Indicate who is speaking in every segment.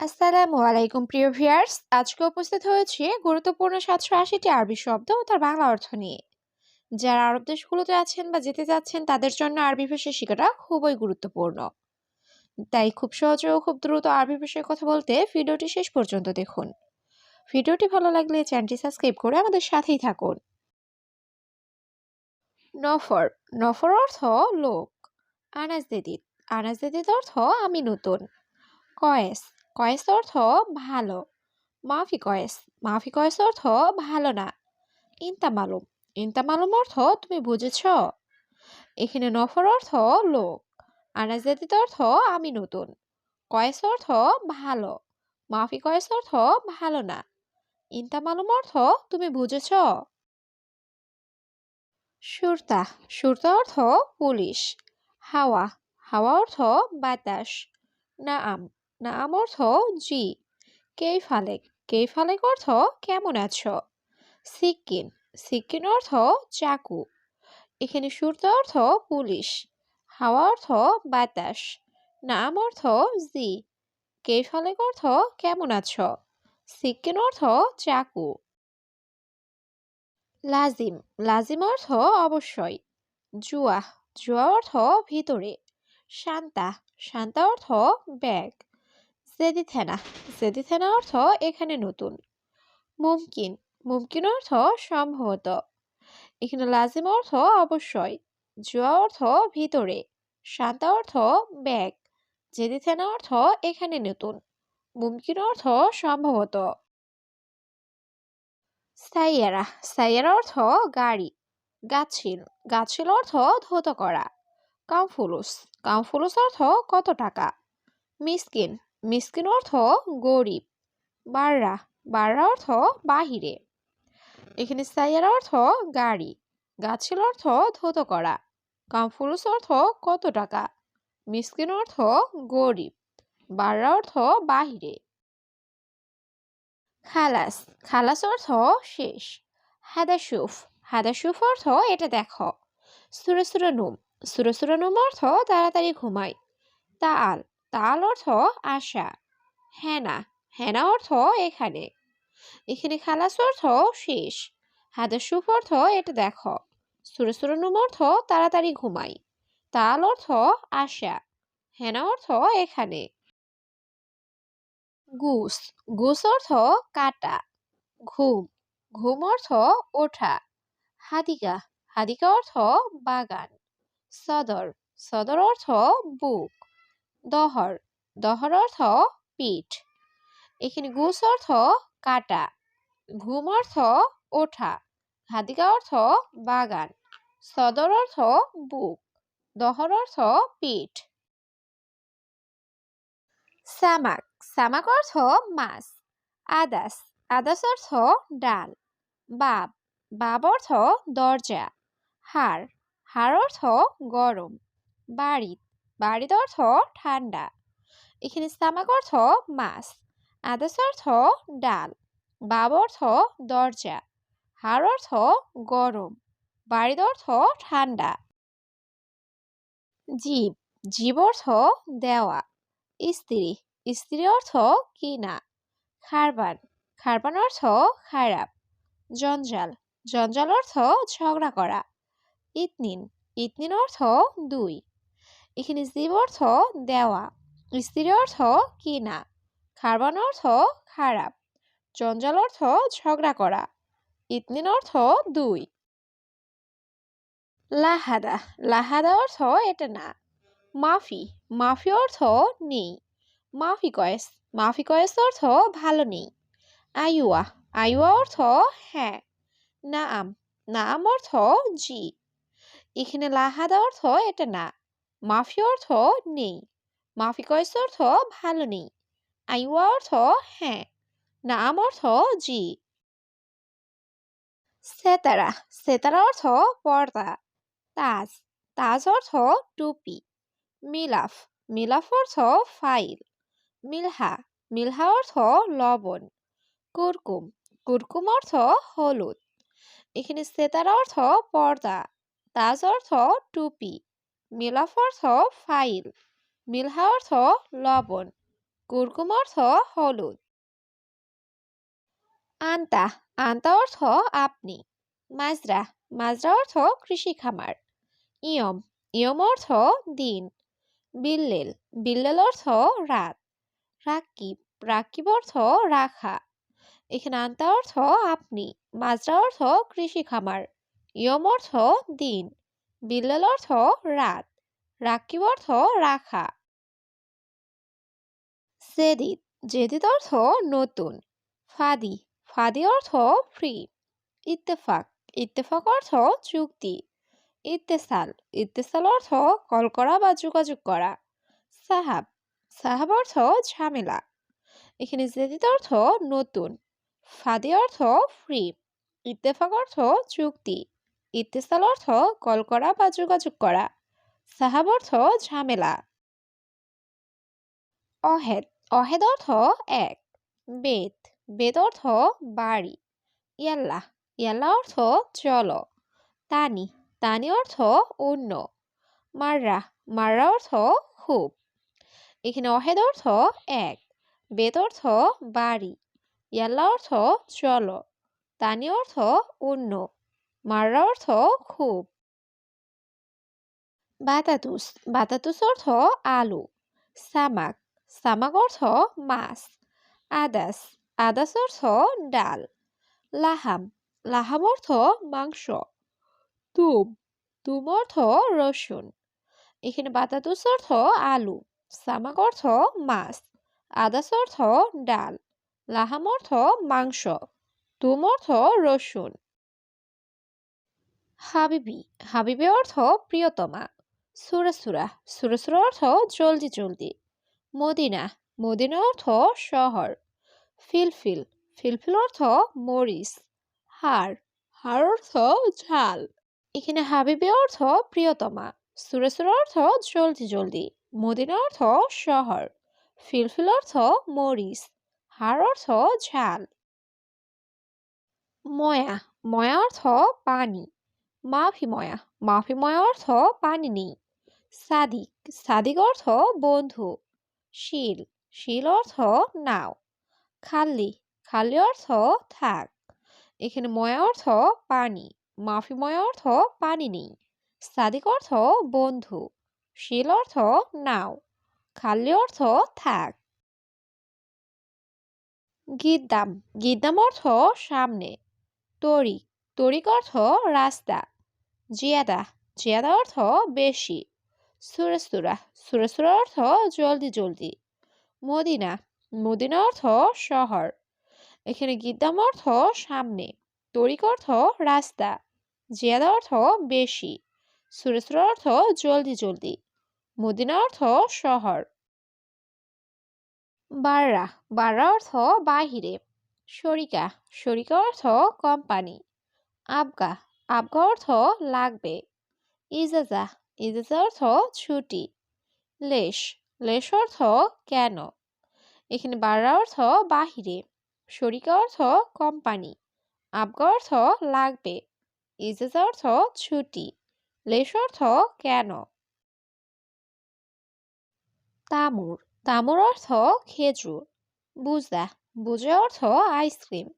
Speaker 1: আসসালামু আলাইকুম, প্রিয় ভিউয়ার্স। আজকে উপস্থিত হয়েছি গুরুত্বপূর্ণ সাতশো আশিটি আরবি শব্দ ও তার বাংলা অর্থ নিয়ে। যারা আরব দেশগুলোতে আছেন বা যেতে যাচ্ছেন, তাদের জন্য আরবি ভাষা শেখাটা খুবই গুরুত্বপূর্ণ। তাই খুব সহজে ও খুব দ্রুত আরবি ভাষায় কথা বলতে ভিডিওটি শেষ পর্যন্ত দেখুন। ভিডিওটি ভালো লাগলে চ্যানেলটি সাবস্ক্রাইব করে আমাদের সাথেই থাকুন। নফর। নফর অর্থ লোক। আনাজ দেদিত। আনাজ দেদিত অর্থ আমি নতুন। কয়েস। কয়েস অর্থ ভালো। মাফি কয়েস মাফি কয়েস অর্থ ভালো না। ইনতা মালুম ইনতা মালুম অর্থ তুমি বুঝেছ। এখানে নফর অর্থ লোক আনাজাদিত অর্থ আমি নতুন। কয়েস অর্থ ভালো, মাফি কয়েস অর্থ ভালো না। ইনতা মালুম অর্থ তুমি বুঝেছ। সুরতা সুরতা অর্থ পুলিশ। হাওয়া হাওয়া অর্থ বাতাস। নাআম নাম অর্থ জি। কেই ফালেক কেই ফালেক অর্থ কেমন আছো? সিক্কিন সিক্কিন অর্থ চাকু। এখানে সুরত অর্থ পুলিশ, হাওয়া অর্থ বাতাস, নাম অর্থ জি। কেই ফালেক অর্থ কেমন আছো? সিক্কিন অর্থ চাকু। লাজিম লাজিম অর্থ অবশ্যই। জুয়া জুয়া অর্থ ভিতরে। শান্তা শান্তা অর্থ ব্যাগ। জেদিথেনা জেদিথেনা অর্থ এখানে নতুন। মুমকিন। মুমকিন অর্থ সম্ভবত। এখানে লাজিম অর্থ অবশ্যই। জুয়া অর্থ ভিতরে। শান্তা অর্থ ব্যাগ। জেদিথেনা অর্থ এখানে নতুন। মুমকিন অর্থ সম্ভবত। সাইয়ারা। সাইয়ারা অর্থ গাড়ি। গাছিল। গাছিল অর্থ ধৌত করা। কামফুলুস। কামফুলুস অর্থ কত টাকা? মিসকিন। মিসকিন অর্থ গরিব। বাররা বাররা অর্থ বাহিরে। এখানে সাইয়ার অর্থ গাড়ি। গাছের অর্থ ধৌত করা। কামফুলুস অর্থ কত টাকা? মিসকিন অর্থ গরিব। বাররা অর্থ বাহিরে। খালাস খালাস অর্থ শেষ। হাদাসুফ হাদাসুফ অর্থ এটা দেখো। সুরে সুরে নুম, সুরে সুরে নুম অর্থ তাড়াতাড়ি ঘুমাই তাল তাল অর্থ আশা। হেনা হেনা অর্থ এখানে। এখানে খালাস অর্থ শেষ। হাদের সুফ অর্থ এটা দেখো। সুরে সুরে নুম অর্থ তাড়াতাড়ি ঘুমাই। তাল অর্থ আশা। হেনা অর্থ এখানে। গুস গুস অর্থ কাটা। ঘুম ঘুম অর্থ ওঠা। হাদিকা হাদিকা অর্থ বাগান। সদর সদর অর্থ বুক। দহর। দহর অর্থ পিঠ। এখানে গুস অর্থ কাটা। ঘুম অর্থ ওঠা। হাদিকা অর্থ বাগান। সদর অর্থ বুক। দহর অর্থ পিঠ। সামাক। সামাক অর্থ মাছ। আদাস। আদাস অর্থ ডাল। বাব। বাব অর্থ দরজা। হাড়। হাড় অর্থ গরম। বাড়িত। বাড়িত অর্থ ঠান্ডা। এখানে সামাক অর্থ মাছ আদাস অর্থ ডাল, বাব অর্থ দরজা, হাড় অর্থ গরম, বাড়ির অর্থ ঠান্ডা। জীব জীব অর্থ দেওয়া, স্ত্রী স্ত্রী অর্থ কিনা, খারবান খারবান অর্থ খারাপ, জঞ্জাল জঞ্জাল অর্থ ঝগড়া করা, ইতনিন ইতনিন অর্থ দুই। এখানে জীব অর্থ দেওয়া স্ত্রী অর্থ কিনা, খারবান অর্থ খারাপ জঞ্জাল অর্থ ঝগড়া করা ইতনিন অর্থ দুই। লাহাদা লাহাদা অর্থ এটা না। মাফি মাফি অর্থ নেই। মাফি কয়েস মাফি কয়েস অর্থ ভালো নেই। আইওয়া আইওয়া অর্থ হ্যাঁ। নাম নাম অর্থ জি। এখানে লাহাদা অর্থ এটা না। মাফি অর্থ নেই। মাফি কয়েস অর্থ ভালো নেই। আইওয়া অর্থ হ্যাঁ। নাম অর্থ জি। সেতারা। সেতারা অর্থ পর্দা। তাজ। তাজ অর্থ টুপি। মিলাফ। মিলাফ অর্থ ফাইল। মিলহা। মিলহা অর্থ লবণ। কুরকুম। কুরকুম অর্থ হলুদ। এখানে সেতারা অর্থ পর্দা। তাজ অর্থ টুপি। মিলাফ অর্থ ফাইল। মিলহা অর্থ লবণ। কুরকুম অর্থ হলুদ। আন্তা। আন্তা অর্থ আপনি। মাজরা। মাজরা অর্থ কৃষি খামার ইয়ম। ইয়ম অর্থ দিন। বিল্লেল। বিল্লেল অর্থ রাত। রাকিব। রাকিব অর্থ রাখা। এখানে আন্তা অর্থ আপনি। মাজরা অর্থ কৃষি খামার ইয়ম অর্থ দিন। বিল্লেল অর্থ রাত, রাকিব অর্থ রাখা। জেদিদ জেদিদ অর্থ নতুন, ফাদি ফাদি অর্থ ফ্রি, ইত্তেফাক ইত্তেফাক অর্থ চুক্তি, ইত্তেসাল ইত্তেসাল অর্থ কল করা বা যোগাযোগ করা। সাহাব সাহাব অর্থ ঝামেলা, এখানে জেদিদ অর্থ নতুন, ফাদি অর্থ ফ্রি, ইত্তেফাক অর্থ চুক্তি। ইত্তেসাল অর্থ কল করা বা যোগাযোগ করা। সাহাব অর্থ ঝামেলা। অহেদ। অহেদ অর্থ এক। বেদ। বেদ অর্থ বাড়ি। ইয়াল্লাহ। ইয়াল্লাহ অর্থ চলো তানি। তানি অর্থ অন্য। মাররা। মাররা অর্থ খুব। এখানে অহেদ অর্থ এক। বেদ অর্থ বাড়ি। ইয়াল্লা অর্থ চলো তানি অর্থ অন্য। মাররা অর্থ খুব। বাতাতুস বাতাতুস অর্থ আলু। সামাক সামাক অর্থ মাছ। আদাস আদাস অর্থ ডাল। লাহাম লাহাম অর্থ মাংস। তুম তুম অর্থ রসুন। এখানে বাতাতুস অর্থ আলু, সামাক অর্থ মাছ। আদাস অর্থ ডাল, লাহাম অর্থ মাংস। তুম অর্থ রসুন। হাবিবি হাবিবি অর্থ প্রিয়তমা। সুরাসুরা সুরাসুরা অর্থ জলদি জলদি। মদিনা মদিনা অর্থ শহর। ফিলফিল ফিলফিল অর্থ মরিচ। হার হার অর্থ ঝাল। এখানে হাবিবি অর্থ প্রিয়তমা। সুরাসুরা অর্থ জলদি জলদি। মদিনা অর্থ শহর। ফিলফিল অর্থ মরিচ। হার অর্থ ঝাল। ময়া ময়া অর্থ পানি। মাফি ময়া মাফি ময়া অর্থ পানি নেই সাদিক সাদিক অর্থ বন্ধু। শিল শিল অর্থ নাও। খাল্লি খাল্লি অর্থ থাক। এখানে ময়া অর্থ পানি মাফি ময়া অর্থ পানি নেই সাদিক অর্থ বন্ধু, শিল অর্থ নাও। খাল্লি অর্থ থাক। গিদ্দাম গিদ্দাম অর্থ সামনে। তরিক তরিক অর্থ রাস্তা। জিয়াদা। জিয়াদা অর্থ বেশি। সুরেসুরা সুরেসুরা অর্থ জলদি জলদি। মদিনা। মদিনা অর্থ শহর। এখানে গিদ্দাম অর্থ সামনে। তরিক অর্থ রাস্তা। জিয়াদা অর্থ বেশি। সুরেসুরা অর্থ জলদি জলদি। মদিনা অর্থ শহর। বাররা। বাররা অর্থ বাহিরে। শরিকা। শরিকা অর্থ কোম্পানি। আবগা। আবগা অর্থ লাগবে। ইজাজা ইজাজা অর্থ ছুটি। লেশ লেশ অর্থ কেন? এখানে বাররা অর্থ বাহিরে, শরিকা অর্থ কোম্পানি, আবগা অর্থ লাগবে। ইজাজা অর্থ ছুটি, লেশ অর্থ কেন? তামুর তামুর অর্থ খেজুর বুজা বুজা অর্থ আইসক্রিম।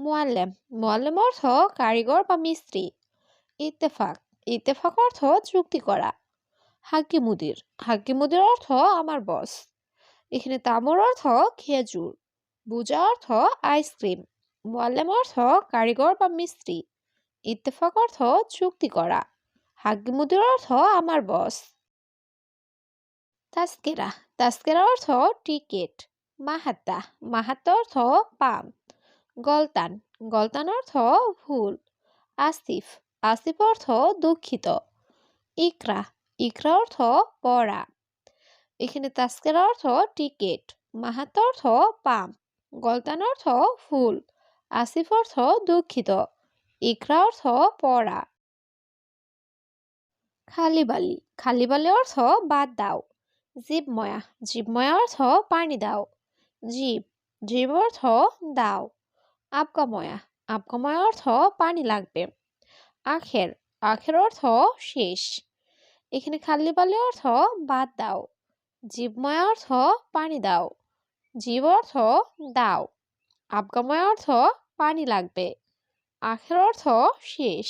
Speaker 1: মোয়াল্লেম। মোয়াল্লেম অর্থ কারিগর বা মিস্ত্রি। ইত্তেফাক। ইত্তেফাক অর্থ চুক্তি করা। হাক্কি মুদির হাক্কি মুদির অর্থ আমার বস। এখানে তামর অর্থ খেজুর। বুজা অর্থ আইসক্রিম। মোয়াল্লেম অর্থ কারিগর বা মিস্ত্রি। ইত্তেফাক অর্থ চুক্তি করা। হাক্কি মুদির অর্থ আমার বস। তাস্কেরা তাস্কেরা অর্থ টিকেট। মাহাত্তা। মাহাত্তা অর্থ পাম। গলতান। গলতান অর্থ ভুল। আসিফ। আসিফ অর্থ দুঃখিত। ইকরা। ইকরা অর্থ পড়া। এখানে তাস্কের অর্থ টিকেট। মাহাত অর্থ পাম গলতান অর্থ ফুল আসিফ অর্থ দুঃখিত। ইকরা অর্থ পড়া। খালিবালি। খালিবালি অর্থ বাদ দাও। জীবময়া। জীবময়া অর্থ পানি দাও। জীব। জীব অর্থ দাও। আবকাময়া আবগময়া অর্থ পানি লাগবে। আখের। আখের অর্থ শেষ। এখানে খাল্লি পালি অর্থ বাদ দাও। জীবময় অর্থ পানি দাও। জীব অর্থ দাও। আবগাময় অর্থ পানি লাগবে। আখের অর্থ শেষ।